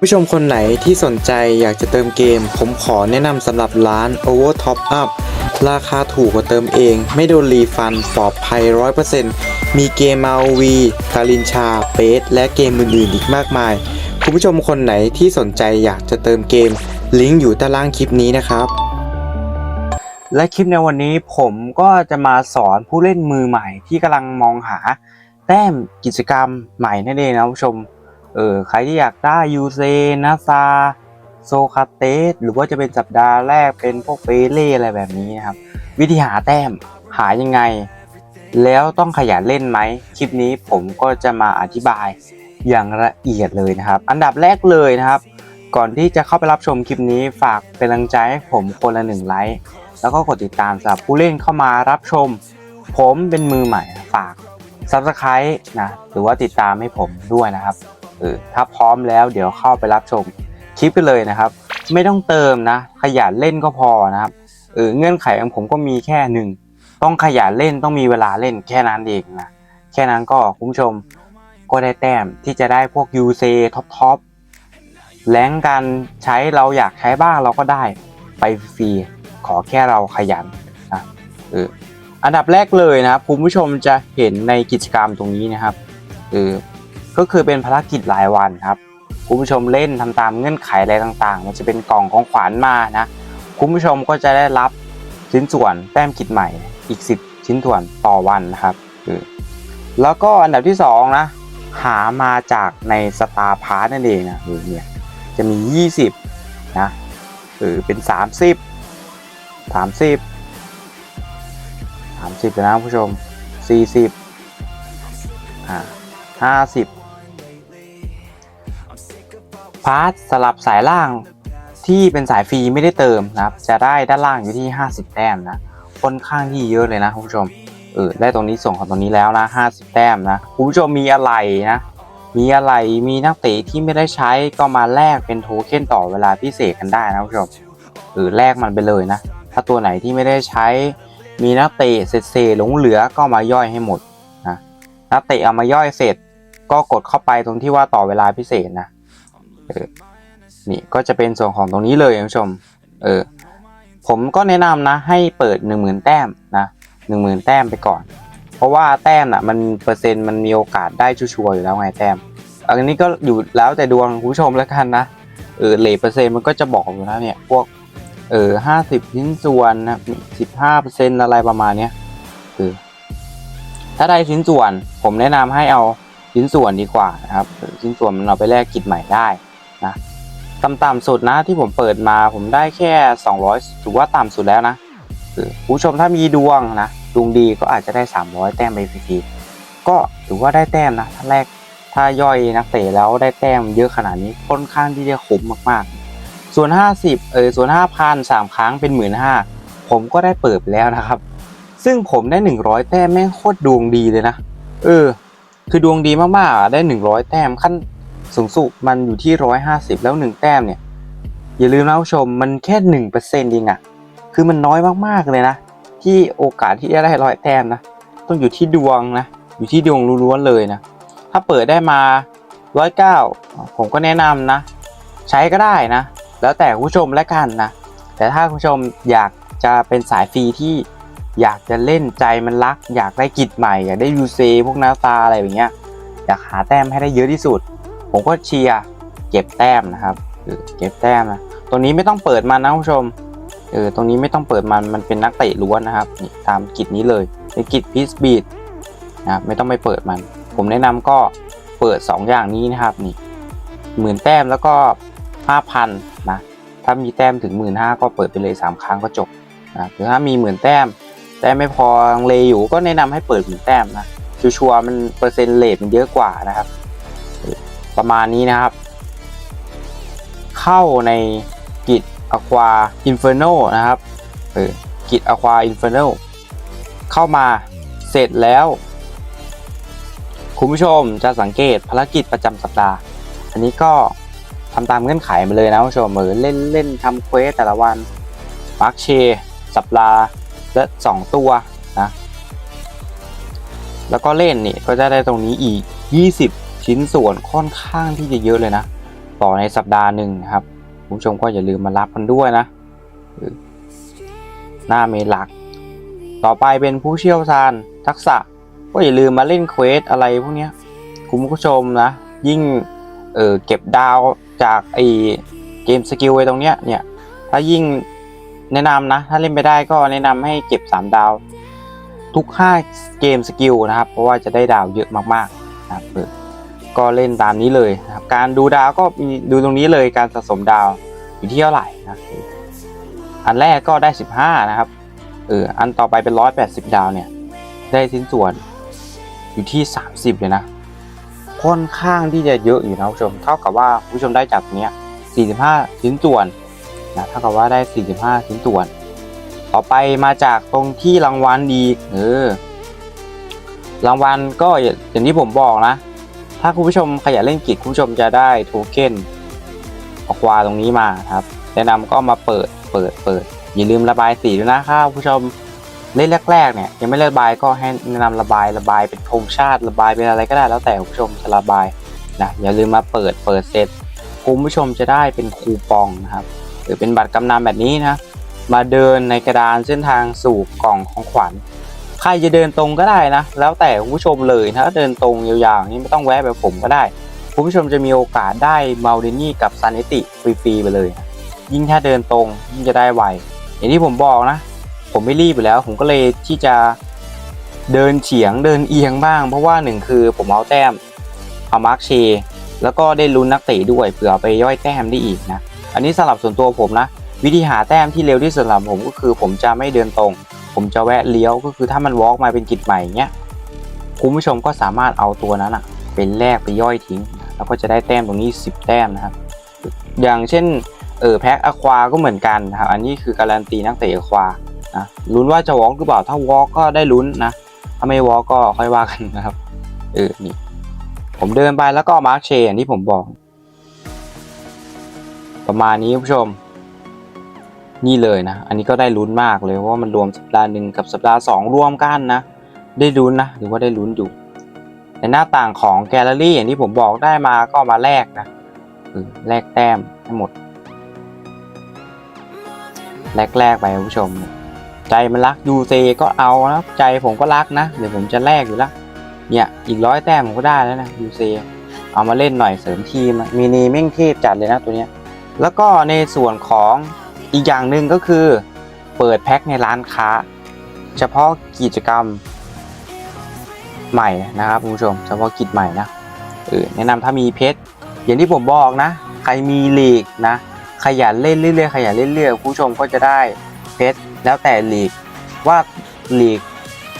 ผู้ชมคนไหนที่สนใจอยากจะเติมเกม ผมขอแนะนำสำหรับร้าน Over Top Up ราคาถูกกว่าเติมเอง ไม่โดนรีฟันปลอดภัย 100%มีเกม ROV กาลินชาเปสและเกมอื่นๆอีกมากมาย คุณผู้ชมคนไหนที่สนใจอยากจะเติมเกม ลิงก์อยู่ใต้ล่างคลิปนี้นะครับ และคลิปในวันนี้ผมก็จะมาสอนผู้เล่นมือใหม่ที่กำลังมองหา แต้มกิจกรรมใหม่นั่นเองนะผู้ชม เออใครที่อยากได้ยูเซนาซาโซคาเตสหรือว่าจะเป็นสัปดาห์แรกเป็นพวกเปเล่อะไรแบบนี้นะครับ วิธีหาแต้มหายังไง แล้วต้องขยันเล่นไหม คลิปนี้ผมก็จะมาอธิบายอย่างละเอียดเลยนะครับ อันดับแรกเลยนะครับ ก่อนที่จะเข้าไปรับชมคลิปนี้ฝากเป็นกำลังใจให้ผมคนละหนึ่งไลค์แล้วก็กดติดตามสำหรับผู้เล่นเข้ามารับชม ผมเป็นมือใหม่ฝาก Subscribe นะหรือว่าติดตามให้ผมด้วยนะครับ เออถ้าพร้อมแล้วเดี๋ยวเข้าไปรับชมคลิปกันเลยนะครับ ไม่ต้องเติมนะ ขยันเล่นก็พอนะครับเออเงื่อนไขของผมก็มีแค่หนึ่งต้องขยันเล่นต้องมีเวลาเล่นแค่นั้นเองนะแค่นั้นก็คุณผู้ชมก็ได้แต้มที่จะได้พวก UC ท็อปท็อปแรงการใช้เราอยากใช้บ้างเราก็ได้ไปฟรีขอแค่เราขยันนะเอออันดับแรกเลยนะครับคุณผู้ชมจะเห็นในกิจกรรมตรงนี้นะครับเออ ก็คือเป็นภารกิจรายวันครับคุณผู้ชมเล่นทำตามเงื่อนไขอะไรต่างๆ มันจะเป็นกล่องของขวัญมานะคุณผู้ชมก็จะได้รับชิ้นส่วนแต้มกิจใหม่อีก 10 ชิ้นส่วนต่อวันนะครับเออแล้วก็อันดับที่2นะหามาจากในสตาร์พาร์ทนั่นเองนะเออเนี่ยจะมี 20นะเออเป็น 30 30สามสิบนะผู้ชมสี่สิบอ่าห้าสิบ พาร์ทสลับสายล่างที่เป็นสายฟรีไม่ได้เติมนะครับ จะได้ด้านล่างอยู่ที่ 50 แต้มนะค่อนข้างที่เยอะเลยนะคุณผู้ชมเออได้ตรงนี้ส่งของตรงนี้แล้วนะ50 แต้มนะคุณผู้ชมมีอะไรนะมีอะไรมีนักเตะที่ไม่ได้ใช้ก็มาแลกเป็นโทเค็นต่อเวลาพิเศษกันได้นะคุณผู้ชมเออแลกมันไปเลยนะ ถ้าตัวไหนที่ไม่ได้ใช้ มีนักเตะเศษเศษหลงเหลือก็มาย่อยให้หมดนะนักเตะเอามาย่อยเสร็จ ก็กดเข้าไปตรงที่ว่าต่อเวลาพิเศษนะ เออนี่ก็จะเป็นส่วนของตรงนี้เลยคุณผู้ชม เออ ผมก็แนะนำนะ ให้เปิด 1 0,000 แต้มนะ1 0,000แต้มไปก่อน เพราะว่าแต้มอะมันเปอร์เซ็นต์มันมีโอกาสได้ชัวร์อยู่แล้วไงแต้ม อันนี้ก็อยู่แล้วแต่ดวงคุณผู้ชมแล้วกันนะ เออเลทเปอร์เซ็นต์มันก็จะบอกอยู่แล้วเนี่ยพวกเออห้าสิบชิ้นส่วนนะสิบห้าเปอร์เซ็นต์อะไรประมาณเนี้ยเออถ้าได้ชิ้นส่วนผมแนะนำให้เอาชิ้นส่วนดีกว่านะครับ ชิ้นส่วนมันเอาไปแลกกิจใหม่ได้ นะต่ำๆสุดนะที่ผมเปิดมาผมได้แค่ 200ถือว่าต่ำสุดแล้วนะผู้ชมถ้ามีดวงนะดวงดีก็อาจจะได้ 300 แต้มไปฟรีๆก็ถือว่าได้แต้มนะถ้าแรกถ้าย่อยนักเตะแล้วได้แต้มเยอะขนาดนี้ค่อนข้างที่จะคุ้มมากๆ ส่วน 50 เออส่วน 5,000 3 ครั้งเป็น 15,000ผมก็ได้เปิดแล้วนะครับ ซึ่งผมได้ 100 แต้มแม่งโคตรดวงดีเลยนะ เออ คือดวงดีมากๆอะได้ 100 แต้มขั้น สูงสุดมันอยู่ที่ 150 แล้ว 1 แต้มเนี่ย อย่าลืมนะผู้ชมมันแค่1%เองอะคือมันน้อยมากๆเลยนะ ที่โอกาสที่จะได้ร้อยแต้มนะ ต้องอยู่ที่ดวงนะ อยู่ที่ดวงล้วนๆเลยนะ ถ้าเปิดได้มา 109 ผมก็แนะนำนะ ใช้ก็ได้นะ แล้วแต่คุณผู้ชมและกันนะ แต่ถ้าคุณผู้ชมอยากจะเป็นสายฟรีที่อยากจะเล่นใจมันรัก อยากได้กิจใหม่ อยากได้ยูเซพวกนาตาอะไรอย่างเงี้ยอยากหาแต้มให้ได้เยอะที่สุด ผมก็เชียร์เก็บแต้มนะครับเก็บแต้มนะตรงนี้ไม่ต้องเปิดมันนะคุณผู้ชมเออตรงนี้ไม่ต้องเปิดมันมันเป็นนักเตะล้วนนะครับนี่ตามกิจนี้เลยเป็นกิจพีซบีดนะครับไม่ต้องไปเปิดมัน ผมแนะนำก็เปิด 2 อย่างนี้นะครับนี่หมื่นแต้มแล้วก็5,000นะถ้ามีแต้มถึง1 5ื่นก็เปิดไปเลย 3 ครั้งก็จบนะหรือถ้ามีหมื่นแต้ม แต้มไม่พอลังเลอยู่ก็แนะนำให้เปิดหมื่นแต้มนะชัวร์มันเปอร์เซ็นต์เลทมันเยอะกว่านะครับ ประมาณนี้นะครับ เข้าในกิจอควาอินเฟอร์โนนะครับเออกิจอควาอินเฟอร์โนเข้ามาเสร็จแล้ว คุณผู้ชมจะสังเกตภารกิจประจำสัปดาห์ อันนี้ก็ทำตามเงื่อนไขมาเลยนะคุณผู้ชมเออเล่นเล่นทำเควสแต่ละวันมาร์คเชสัปดาห์และ2ตัวนะ แล้วก็เล่นนี่ก็จะได้ตรงนี้อีก 20 ชิ้นส่วนค่อนข้างที่จะเยอะเลยนะ ต่อในสัปดาห์หนึ่งนะครับคุณผู้ชมก็อย่าลืมมารับกันด้วยนะ หน้าเมนหลัก ต่อไปเป็นผู้เชี่ยวชาญทักษะ ก็อย่าลืมมาเล่นเควสอะไรพวกนี้คุณผู้ชมนะ ยิ่งเออเก็บดาวจากไอเกมสกิลไว้ตรงเนี้ยเนี่ย ถ้ายิ่งแนะนำนะ ถ้าเล่นไปได้ก็แนะนำให้เก็บ 3 ดาว ทุก 5 เกมสกิลนะครับ เพราะว่าจะได้ดาวเยอะมากๆนะครับ ก็เล่นตามนี้เลยนะครับการดูดาวก็มีดูตรงนี้เลยการสะสมดาวอยู่ที่เท่าไหร่นะอันแรกก็ได้ 15 นะครับเอออันต่อไปเป็น 180 ดาวเนี่ย ได้ชิ้นส่วนอยู่ที่ 30 เลยนะค่อนข้างที่จะเยอะอยู่นะผู้ชม เท่ากับว่าผู้ชมได้จากเนี้ย 45 ชิ้นส่วนนะเท่ากับว่าได้ 45 ชิ้นส่วน ต่อไปมาจากตรงที่รางวัลอีกเออรางวัลก็อย่างที่ผมบอกนะ ถ้าคุณผู้ชมขยันเล่นกิจคุณผู้ชมจะได้โทเค็นอควาตรงนี้มาครับ แนะนำก็มาเปิดเปิดเปิด อย่าลืมระบายสีด้วยนะครับคุณผู้ชมเล่นแรกๆเนี่ยยังไม่ระบายก็ให้แนะนำระบายระบายเป็นธงชาติระบายเป็นอะไรก็ได้แล้วแต่คุณผู้ชมจะระบายนะอย่าลืมมาเปิดเปิดเสร็จคุณผู้ชมจะได้เป็นคูปองนะครับหรือเป็นบัตรกำนันแบบนี้นะมาเดินในกระดานเส้นทางสู่กล่องของขวัญ ครจะเดินตรงก็ได้นะ แล้วแต่คุณผู้ชมเลยถ้าเดินตรงยาวๆนี่ไม่ต้องแวะแบบผมก็ได้ คุณผู้ชมจะมีโอกาสได้มาลดินี่กับซานิติฟรีๆไปเลย ยิ่งถ้าเดินตรงยิ่งจะได้ไวอย่างที่ผมบอกนะ ผมไม่รีบอยู่แล้ว ผมก็เลยที่จะเดินเฉียงเดินเอียงบ้าง เพราะว่าหนึ่งคือผมเอาแต้มเอามาร์คเช แล้วก็ได้ลุ้นนักเตะด้วยเผื่อไปย่อยแต้มได้อีกนะ อันนี้สำหรับส่วนตัวผมนะ วิธีหาแต้มที่เร็วที่สุดสำหรับผมก็คือผมจะไม่เดินตรง ผมจะแวะเลี้ยวก็คือถ้ามันวอล์กมาเป็นกิจใหม่เงี้ยคุณผู้ชมก็สามารถเอาตัวนั้นอะเป็นแลกไปย่อยทิ้ง แล้วก็จะได้แต้มตรงนี้ 10 แต้มนะครับ อย่างเช่นเออแพ็คอะควาก็เหมือนกันนะครับ อันนี้คือการันตีนักเตะอควานะลุ้นว่าจะวอล์กหรือเปล่าถ้าวอล์กก็ได้ลุ้นนะ ถ้าไม่วอล์กก็ค่อยว่ากันนะครับเออนี่ผมเดินไปแล้วก็มาร์คเชอย่างที่ผมบอก ประมาณนี้คุณผู้ชม นี่เลยนะ อันนี้ก็ได้ลุ้นมากเลยว่ามันรวมสัปดาห์หนึ่งกับสัปดาห์สองรวมกันนะ ได้ลุ้นนะหรือว่าได้ลุ้นอยู่ ในหน้าต่างของแกลเลอรี่อย่างที่ผมบอกได้มาก็มาแลกนะเออแลกแต้มให้หมดแลกแลกๆไปคุณผู้ชม ใจมันรักยูเซก็เอานะใจผมก็รักนะ เดี๋ยวผมจะแลกอยู่ละเนี่ยอีกร้อยแต้มผมก็ได้แล้วนะยูเซเอามาเล่นหน่อยเสริมทีมมีนีเม่งเทพจัดเลยนะตัวเนี้ยแล้วก็ในส่วนของ อีกอย่างหนึ่งก็คือ เปิดแพ็คในร้านค้า เฉพาะกิจกรรมใหม่นะครับคุณผู้ชม เฉพาะกิจใหม่นะเออแนะนำถ้ามีเพชรอย่างที่ผมบอกนะ ใครมีลีกนะ ขยันเล่นเรื่อยๆขยันเล่นเรื่อยๆคุณผู้ชมก็จะได้เพชรแล้วแต่ลีกว่าลีก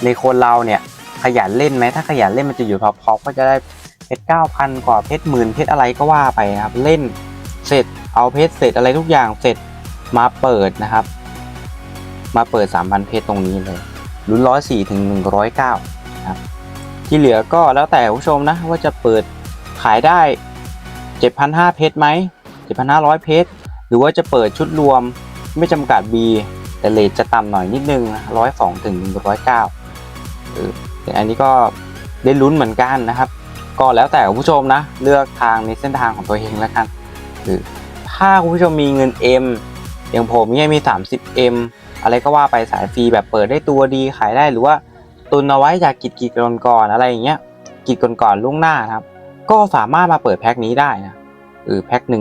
ในคนเราเนี่ยขยันเล่นไหมถ้าขยันเล่นมันจะอยู่ท็อปๆก็จะได้เพชรเก้าพันกว่าเพชรหมื่นเพชรอะไรก็ว่าไปครับเล่นเสร็จเอาเพชรเสร็จอะไรทุกอย่างเสร็จ มาเปิดนะครับ มาเปิด 3,000 เพชรตรงนี้เลยลุ้นร้อยสี่ถึงหนึ่งร้อยเก้าครับ ที่เหลือก็แล้วแต่ผู้ชมนะว่าจะเปิดขายได้7,500เพชรไหม7,500เพชรหรือว่าจะเปิดชุดรวมไม่จำกัด B แต่เลทจะต่ำหน่อยนิดนึงร้อยสองถึงร้อยเก้าเออแต่อันนี้ก็ได้ลุ้นเหมือนกันนะครับ ก็แล้วแต่ผู้ชมนะ เลือกทางในเส้นทางของตัวเองแล้วกันถ้าคุณผู้ชมมีเงิน M อย่างผมเนี่ยมี 30M อะไรก็ว่าไปสายฟรีแบบเปิดได้ตัวดีขายได้หรือว่าตุนเอาไว้จากกิจกิจก่อนๆอะไรอย่างเงี้ยกิจก่อนๆล่วงหน้าครับ ก็สามารถมาเปิดแพ็คนี้ได้นะเออแพ็ค100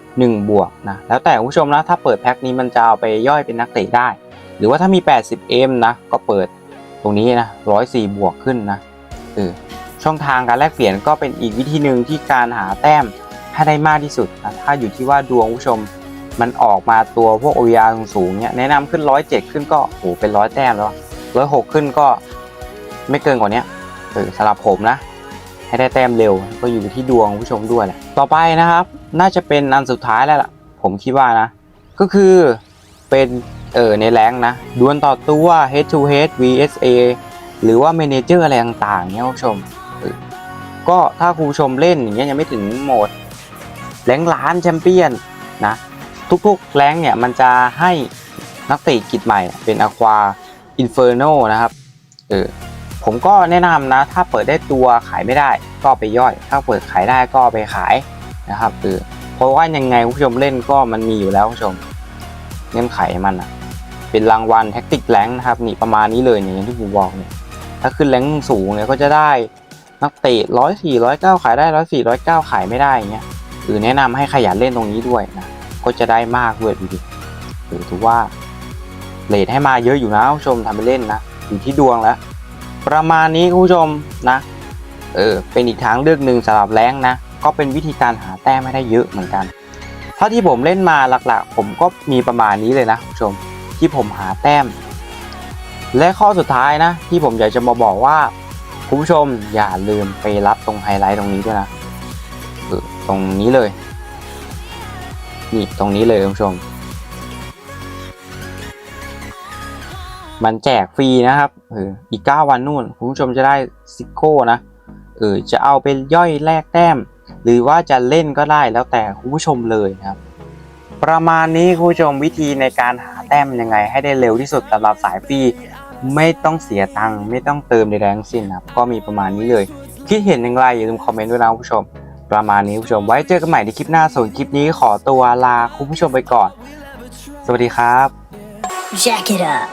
1 บวกนะแล้วแต่คุณผู้ชมนะถ้าเปิดแพ็คนี้มันจะเอาไปย่อยเป็นนักเตะได้ หรือว่าถ้ามี 80M นะก็เปิดตรงนี้นะ104 บวกขึ้นนะเออช่องทางการแลกเปลี่ยนก็เป็นอีกวิธีหนึ่งที่การหาแต้มให้ได้มากที่สุดนะถ้าอยู่ที่ว่าดวงผู้ชม มันออกมาตัวพวก OER สูงๆเนี่ยแนะนำขึ้น107ขึ้นก็โอ้โหเป็นร้อยแต้มแล้ว106ขึ้นก็ไม่เกินกว่านี้เออสำหรับผมนะ ให้ได้แต้มเร็วก็อยู่ที่ดวงผู้ชมด้วยแหละต่อไปนะครับ น่าจะเป็นอันสุดท้ายแล้วล่ะ ผมคิดว่านะ ก็คือเป็นเออในแรงนะดวลต่อตัว head to head VSA หรือว่า manager อะไรต่างๆเนี่ยผู้ชมก็ถ้าคุณผู้ชมเล่นอย่างเงี้ยยังไม่ถึงโหมดแรงล้านแชมเปี้ยนนะ ทุกๆแรงเนี่ยมันจะให้นักเตะกิจใหม่เป็น Aqua Inferno นนะครับเออผมก็แนะนำนะ ถ้าเปิดได้ตัวขายไม่ได้ก็ไปย่อย ถ้าเปิดขายได้ก็ไปขายนะครับเออเพราะว่ายังไงคุณผู้ชมเล่นก็มันมีอยู่แล้วคุณผู้ชมเงื่อนไขมันอะเป็นรางวัลแท็กติกแรงนะครับนี่ประมาณนี้เลยเนี่ยอย่างที่ผมบอกเนี่ยถ้าขึ้นแรงสูงเนี่ยก็จะได้นักเตะร้อยสี่ร้อยเก้าขายได้ร้อยสี่ร้อยเก้าขายไม่ได้เงี้ยหรือแนะนำให้ขยันเล่นตรงนี้ด้วยนะ ก็จะได้มากด้วยดูดิหรือถือว่าเลทให้มาเยอะอยู่นะคุณผู้ชมทำไปเล่นนะอยู่ที่ดวงแล้ว ประมาณนี้คุณผู้ชมนะ เออ เป็นอีกทางเลือกหนึ่งสำหรับแรงนะ ก็เป็นวิธีการหาแต้มไม่ได้เยอะเหมือนกัน เท่าที่ผมเล่นมาหลักๆ ผมก็มีประมาณนี้เลยนะคุณผู้ชมที่ผมหาแต้ม และข้อสุดท้ายนะ ที่ผมอยากจะมาบอกว่าคุณผู้ชมอย่าลืมไปรับตรงไฮไลท์ตรงนี้ด้วยนะออตรงนี้เลย นี่ตรงนี้เลยคุณผู้ชม มันแจกฟรีนะครับเอออีก 9 วันนู่นคุณผู้ชมจะได้ซิโก้นะเออจะเอาไปย่อยแลกแต้ม หรือว่าจะเล่นก็ได้แล้วแต่คุณผู้ชมเลยนะครับ ประมาณนี้คุณผู้ชมวิธีในการหาแต้มยังไง ให้ได้เร็วที่สุดสำหรับสายฟรีไม่ต้องเสียตังค์ไม่ต้องเติมใดๆทั้งสิ้นนะครับก็มีประมาณนี้เลย คิดเห็นอย่างไรอย่าลืมคอมเมนต์ด้วยนะคุณผู้ชม ประมาณนี้คุณผู้ชมไว้เจอกันใหม่ในคลิปหน้าส่วนคลิปนี้ขอตัวลาคุณผู้ชมไปก่อน สวัสดีครับ Jack it up.